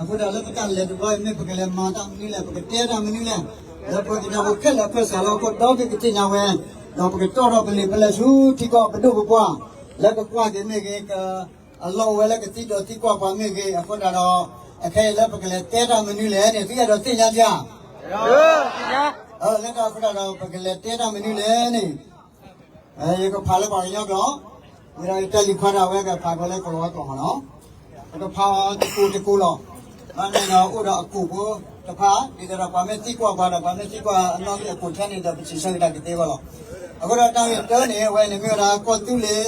အခုတော့လည်းပကလည်းတော့မြေပကလည်းမာတာမနီလည်းပကတဲတာမနီလည်းလည်းပကကြောက်ခက်လည်းဖက်စားတော့တော့ကတိညာဝဲတော့ပကတော့တော့ကလေးပလက်စုတီကောဘဒုဘကွာလည်းကကွာတဲ့မြေကအလောဝဲလည်းကတိတော့တိကွာပါမြေကအခုတော့အခဲလည်းပကလည်းတဲတာမနီလည်းတဲ့တိရတော့တင်ညာပြဟုတ်လည်းကခုတော့ပကလည်းတဲတာမနီလည်းနေအဲကဖာလည်းပါရောက်တော့ဒီတော့တက်လီခွာတာဝဲကဖာကလည်းကောတော့ကောမနော်တော့ဖာတကူတကူလော အဲ့ဒါတော့ဥဒအကူကိုတဖာဒီတော့ဘာမဲ့တိကွာပါတော့ဘာမဲ့တိကွာအနောက်အကူချမ်းနေတဲ့ပစီဆိုင်တာကတေးပါလောအခုတော့တောင်းရတောနေဝဲနေမျိုးလားကောတူလေ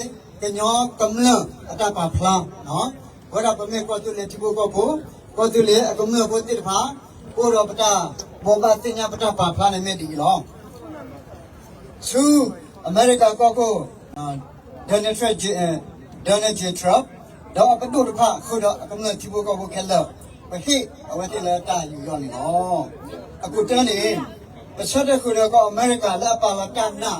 ကညောကမလအတပါဖလားနော်ဝဲတော့ပမေကောတူလေတိဘကိုဖို့ကောတူလေအကမလဖို့တိတဖာကိုတော့ပတာဘောဘာတင်ညာပတာပါဖလားနေမြဒီလောသူအမေရိကကောကိုဒေါ်နယ်ထရဂျဒေါ်နယ်ဂျေထရပ်တော့ဘဒုရဖခုတော့အကမလတိဘကိုဖို့ခဲလော ပဟိအဝတိလာတာယူရောနေနော်အခုတန်းနေတစ်ချက်တစ်ခုတော့ကအမေရိကလက်ပါလာတနာ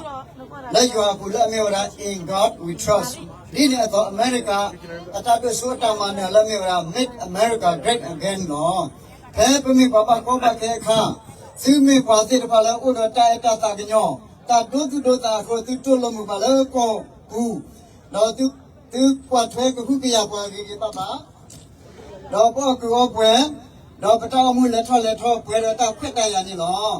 လက်ရွာကူလက်မြေဝရာ in God we trust ဒီနေ့တော့အမေရိကအတတ်ဆိုတာမနဲ့လက်မြေဝရာ make America great again နော်ဖဲပမိပပကောပခဲခါစီမေပါတိတဖလာဥဒတာအတတာကညောတာဒုတုဒတာကိုသူတုလမှုပါလေကောဘူးတော့သူသူကွာထွဲကခုပြရပွားကြီးပပ တော့ပေါ့ကောပွဲတော့ပတော်မှုလက်ထောက်လက်ထောက်ပွဲတော့တောက်ခွက်တရနေလော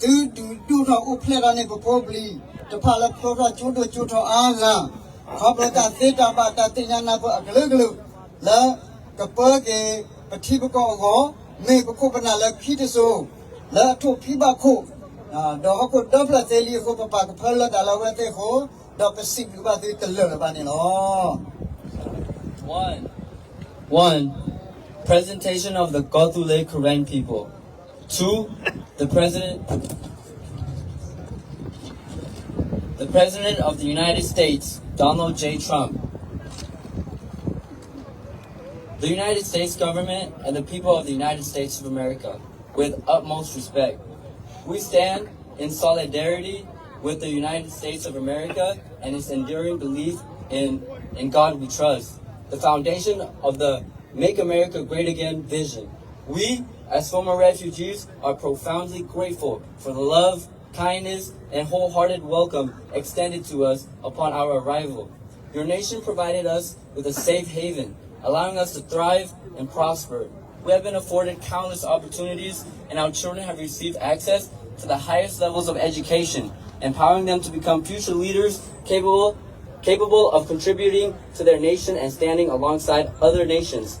သူတူတူတော့ဥဖလက်ရနေပပိုပလီတဖလက်ပတော့ကျိုးတို့ကျိုးတော့အားလားခေါပလတာသေတာပါတတင်ညာနာပေါ့အကလေးကလေးလာကပေကေပတိပကောကိုမေပကုပနာလက်ခိတဆိုလာထုဖိဘခုအာတော့ခုဒဘလသေးလီခုပပကဖလတာလာဝဲတဲ့ခုတော့ပစိကဘာတဲ့ကလလပါနေလော One. One. Presentation of the Gothule Karen people. Two. The president. The president of the United States, Donald J. Trump. The United States government and the people of the United States of America, with utmost respect. We stand in solidarity with the United States of America and its enduring belief in, in God we trust, the foundation of the Make America Great Again vision. We, as former refugees, are profoundly grateful for the love, kindness, and wholehearted welcome extended to us upon our arrival. Your nation provided us with a safe haven, allowing us to thrive and prosper. We have been afforded countless opportunities, and our children have received access to the highest levels of education, empowering them to become future leaders capable, capable of contributing to their nation and standing alongside other nations.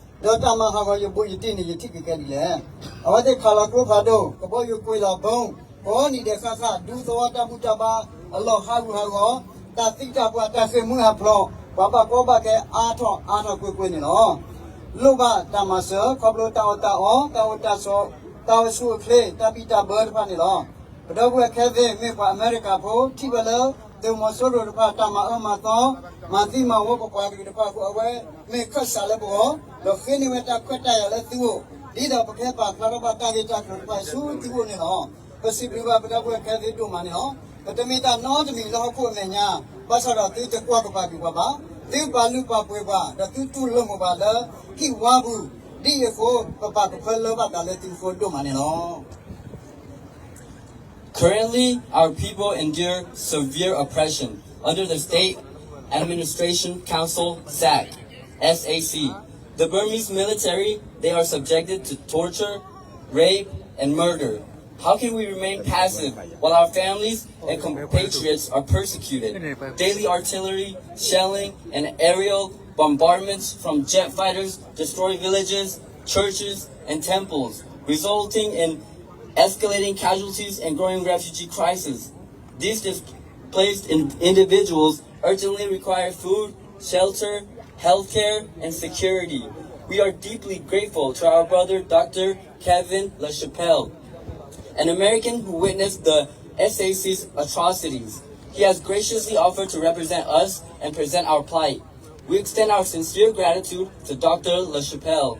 ဒေါတာမဟာကယဘုယတိနေယတိကကလီလေအဝတ်ခါလာကိုခါတော့ကဘောယကိုလာဘုံဘောနီတဲ့ဆဆဒူသောတမှုတပါအလောဟာဟူဟာကောတာတိတာပွားတာဆေမှုဟာဖလောဘာဘာကောဘာကဲအာထောအာထောကိုကိုနေနော်လောဘတမဆောကဘလတာဝတာအောတာဝတာဆောတာဝစုခလေတပိတာဘာဖာနေလောဘဒောကခဲသိမေဖာအမေရိကဖိုတိဘလော တေမဆိုရတပါတမအမတော့မာတိမဝပပွားပြီးတပါကိုအဝဲမေခတ်ဆာလဘောတော့ခင်းနေဝတာခွတ်တရလဲသူဒီတော့ပခဲပါခရဘတာကြီးတာခရပါဆူဒီကိုနေနော်ပစီပြပါပတော့ဘွယ်ခဲတဲ့တို့မနေနော်ပတမီတာနော်တမီလောကိုနေညာပတ်စတော့တိတကွာကပါပြီးပါပါဒီပါလူပါပွဲပါတော့သူတူလုံးမပါလားခိဝါဘူးဒီရဖို့ပပကဖလဘတာလဲသူဖို့တို့မနေနော် Currently, our people endure severe oppression under the State Administration Council SAC, SAC. The Burmese military, they are subjected to torture, rape, and murder. How can we remain passive while our families and compatriots are persecuted? Daily artillery, shelling, and aerial bombardments from jet fighters destroy villages, churches, and temples, resulting in escalating casualties and growing refugee crisis. These displaced in- individuals urgently require food, shelter, healthcare, and security. We are deeply grateful to our brother Dr. Kevin LaChapelle, an American who witnessed the SAC's atrocities. He has graciously offered to represent us and present our plight. We extend our sincere gratitude to Dr. LaChapelle.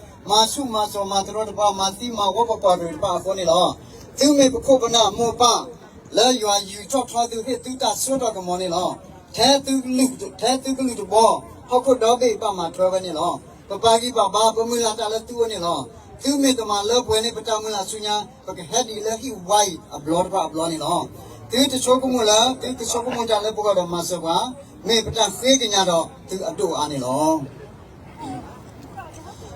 မာစုမာစောမာတရောတပါမာတိမာဝပပါတွေပါခေါနေလောသူမေပခုပနာမောပါလဲရွာယူချော့ထားသူဟစ်သူတာဆွတ်တော်ကမောနေလောแท้ตุลุแท้ตุลุตบอพอคดอเบปะมาทรวเนี่ยลอปะปากีปะบาปะมือละตะละตัวเนี่ยลอသူမေတမလောပွဲနေပတမလာဆုညာပကဟက်ဒီလက်ဟီဝိုင်အဘလော့ဘာဘလော့နေလောသူတချို့ကမလာသူတချို့ကမကြလဲပုကတော့မဆောကမေပတဆေးကညာတော့သူအတို့အားနေလော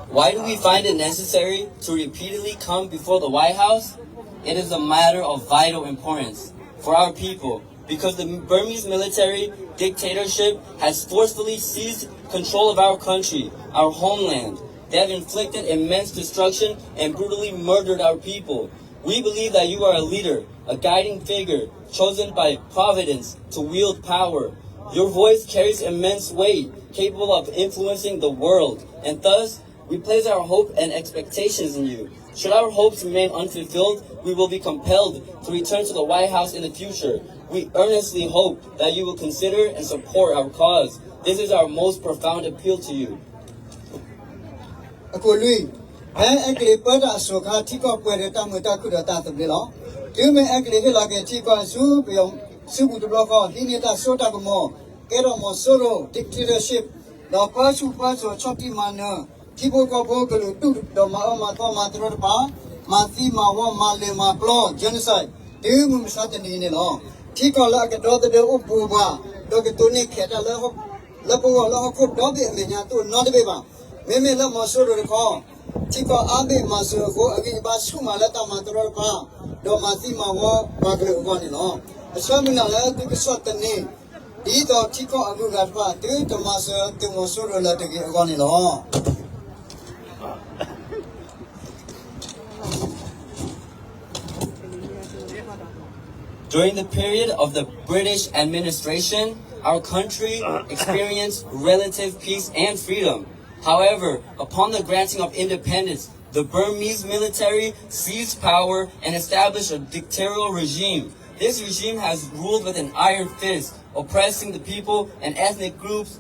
Why do we find it necessary to repeatedly come before the White House? It is a matter of vital importance for our people because the Burmese military dictatorship has forcefully seized control of our country, our homeland. They have inflicted immense destruction and brutally murdered our people. We believe that you are a leader, a guiding figure, chosen by Providence to wield power. Your voice carries immense weight, capable of influencing the world, and thus we place our hope and expectations in you. Should our hopes remain unfulfilled, we will be compelled to return to the White House in the future. We earnestly hope that you will consider and support our cause. This is our most profound appeal to you. Dictatorship. ဒီဘောကဘောကလူတူတော့မအမတော့မတရပါမာစီမာဝမာလေမာပလော genocide ဒီမှုမစားတဲ့နေနေလောတိကောလာကတော့တဲ့ဥပူပါတော့ကတူနေခဲတယ်လောလပူလောခုတော့တဲ့မညာတူနော်တဲ့ပါမေမေလမဆိုရခေါတိကောအဘေမဆိုကိုအကိပါဆုမလာတမတရပါတော့မာစီမာဝဘာကလေးကောနေလောအစမနာလည်းဒီကစတဲ့နေဒီတော့တိကောအလူကပါတေတမဆတေမဆိုရလာတကေကောနေလော During the period of the British administration, our country uh-huh. experienced relative peace and freedom. However, upon the granting of independence, the Burmese military seized power and established a dictatorial regime. This regime has ruled with an iron fist, oppressing the people and ethnic groups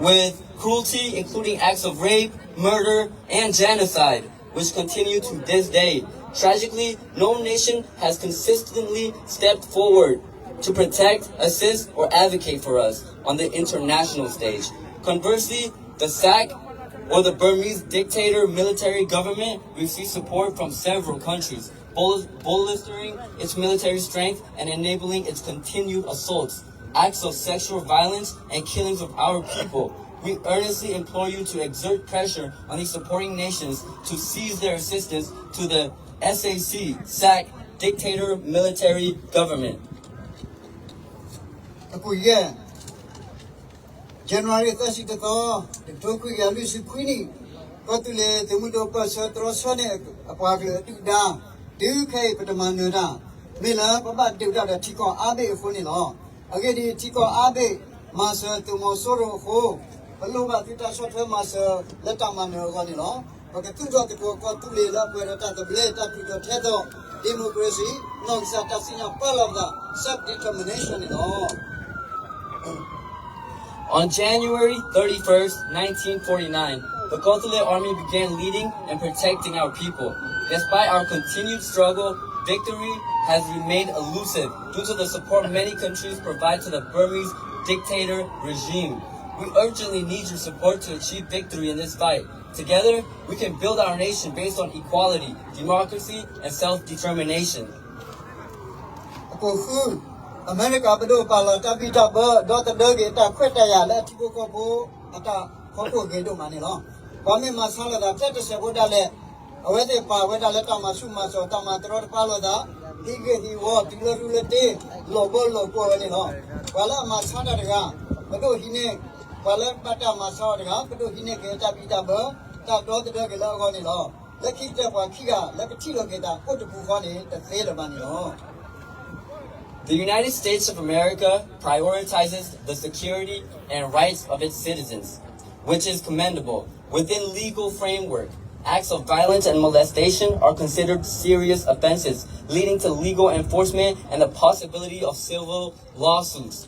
with cruelty, including acts of rape, murder, and genocide, which continue to this day. Tragically, no nation has consistently stepped forward to protect, assist, or advocate for us on the international stage. Conversely, the SAC or the Burmese dictator military government receives support from several countries, bolstering its military strength and enabling its continued assaults, acts of sexual violence, and killings of our people. We earnestly implore you to exert pressure on these supporting nations to cease their assistance to the SAC, SAC, dictator military government. အခုရဲ့ January 30တော့ဒီတော့ကိုရလူစီခွီနီကတူလေတမှုတော့ပတ်ဆထရဆနဲ့အပွားကလေးတူဒါဒီခေပ Democracy self-determination all. On January 31st, 1949, the Kotole Army began leading and protecting our people. Despite our continued struggle, victory has remained elusive due to the support many countries provide to the Burmese dictator regime. We urgently need your support to achieve victory in this fight. Together, we can build our nation based on equality, democracy, and self-determination. America do ဝဲတာလက်တမဆုမဆောတမတရောပါလို့တာဒီကေဒီဝဒီလရူလက်တေလောဘလောကိုနေလောဘာလာမဆာတာတကဘဒိုဟိနေဘာလာပတမဆောတကဘဒိုဟိနေကေတာပိတဘတာဒေါ်တဒဂေလောကောနေလောလက်ခိတက်ပွားခိကလက်ပတိလောကေတာပုတ်တပူခေါနေတသေးတယ်မနေလော The United States of America prioritizes the security and rights of its citizens, which is commendable. Within legal framework, acts of violence and molestation are considered serious offenses, leading to legal enforcement and the possibility of civil lawsuits.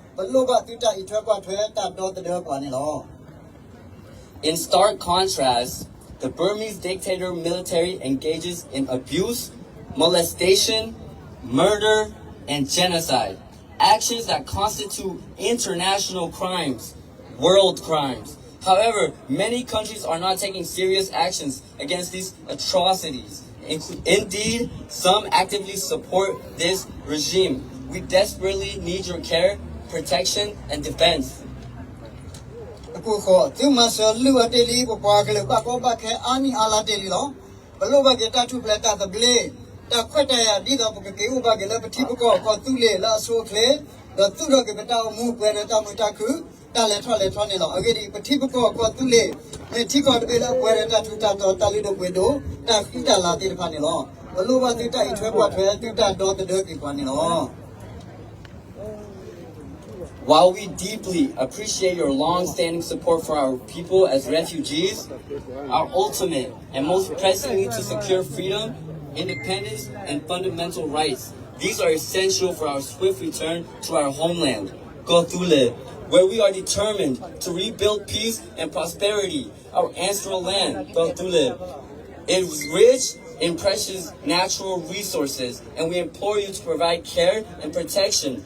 ညာဆော့ထွဲမဆောဝတ်ခေါနေလောဘလောဘတိတဤထွဲကွာထွဲတတော့တဲ့ကွာနေလော In stark contrast, the Burmese dictator military engages in abuse, molestation, murder, and genocide. Actions that constitute international crimes, world crimes. However, many countries are not taking serious actions against these atrocities. Inclu- Indeed, some actively support this regime. We desperately need your care, protection, and defense. အခုခေါ်သူမဆောလူအတေလီပပွားကလေးပကောပခဲအာနီအာလာတေလီလောဘလောဘကေတထုပလက်တာတဘလေတခွတ်တရဒီတော့ပကေဥပကေလပတိပကောကောသူလေလာဆိုခလေတော့သူတော့ကေပတောမှုကွယ်ရတမှုတခုတလည်းထွက်လည်းထွက်နေတော့အကေဒီပတိပကောကောသူလေမေတိကောတပေလာကွယ်ရတထုတတော်တလီတော့ပွေတော့တခိတလာတေတဖာနေလောဘလောဘတိတိုင်ထွဲပွားထွဲတိတတော်တတော်ကေပွားနေလော While we deeply appreciate your long-standing support for our people as refugees, our ultimate and most pressing need to secure freedom, independence, and fundamental rights. These are essential for our swift return to our homeland, Gothule, where we are determined to rebuild peace and prosperity. Our ancestral land, Gothule, is rich in precious natural resources, and we implore you to provide care and protection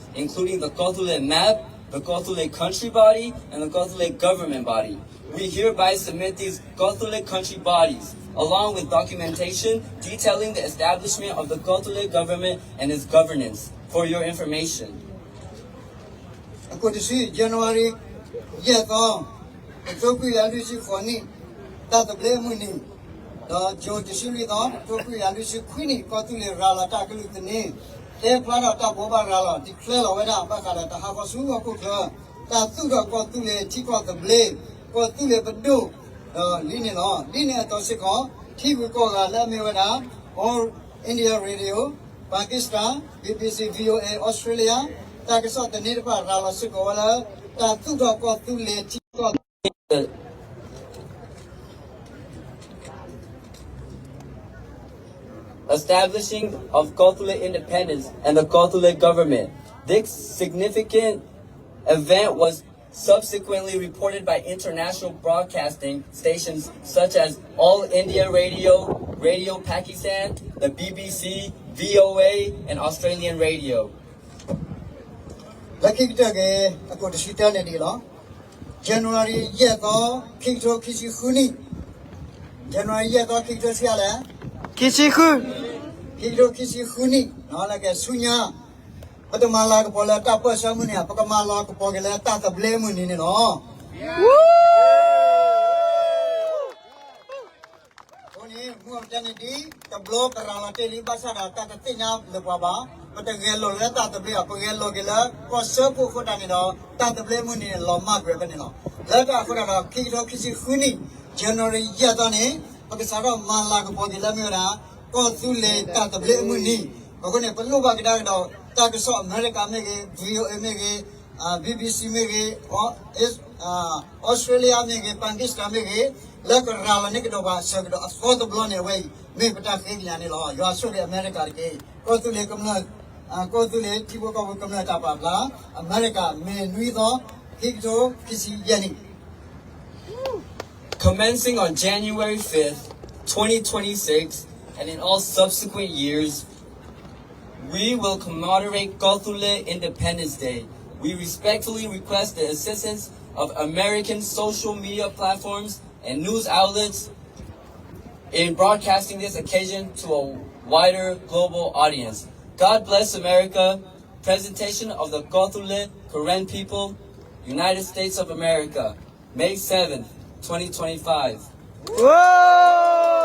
including the Kothule map, the Kothule country body, and the Kothule government body. We hereby submit these Kothule country bodies, along with documentation detailing the establishment of the Kothule government and its governance, for your information. January the Kothule Rala လီတော့ကျုပ်ပြရလို့ရှိခွင်းနေကောတူလေရာလာတာကလူတနေအဲဖလာတော့ဘောဘာရာလာဒီကလဲလာဝဲတာဘက်ကလာတဟာပဆူအခုကတာသူတော့ကောတူလေချီကောတဘလေကောတူလေဘဒုတော့လင်းနေတော့လင်းနေတော့ရှိကောထီဝကောကလက်မြေဝဲတာ All India Radio Pakistan BBC VOA Australia တာကစောတနေတပါရာလစကောလာတာသူတော့ကောသူလေတီကော establishing of consulate independence and the consulate government. This significant event was subsequently reported by international broadcasting stations such as All India Radio, Radio Pakistan, the BBC, VOA, and Australian Radio. January Huni. January Siala. ခိထိုဆရာလဲ Kishiku. ခိထိုခိစီခုနီနော်လကဲဆုညာပတမလာကပေါ်လာတပတ်ဆမှုနေပကမလာကပေါ်ကလေးတတဘလဲမှုနေနော် Oni mu amtani di tablo karala teli basara ta ta tinya le baba pata gelo le ta ta bia pa gelo gela ko so pu ko ta ni no ta ta ble mu ni lo ma gre ba ni no le ta ko da ki ro ki si khuni january ya ta ni pakisaro mala ko podi lamera ko sule ta table muni bagone pallo ba gida do ta ko so america me ge voa me ge bbc me ge australia me ge pakistan me ge lak rawa ne do ba sag do so to blone away me pata ke gila ne lo yo so ge america ge ko sule kamna ကိုယ်သူလေဒီဘောကဘကမလာတာပါလားအမေရိကမင်းနွေးသောဟစ်တိုဖြစ်စီယန်နီ Commencing on January 5th, 2026, and in all subsequent years, we will commemorate Gothule Independence Day. We respectfully request the assistance of American social media platforms and news outlets in broadcasting this occasion to a wider global audience. God bless America. Presentation of the Gothule Karen people, United States of America, May 7th, 2025. Whoa!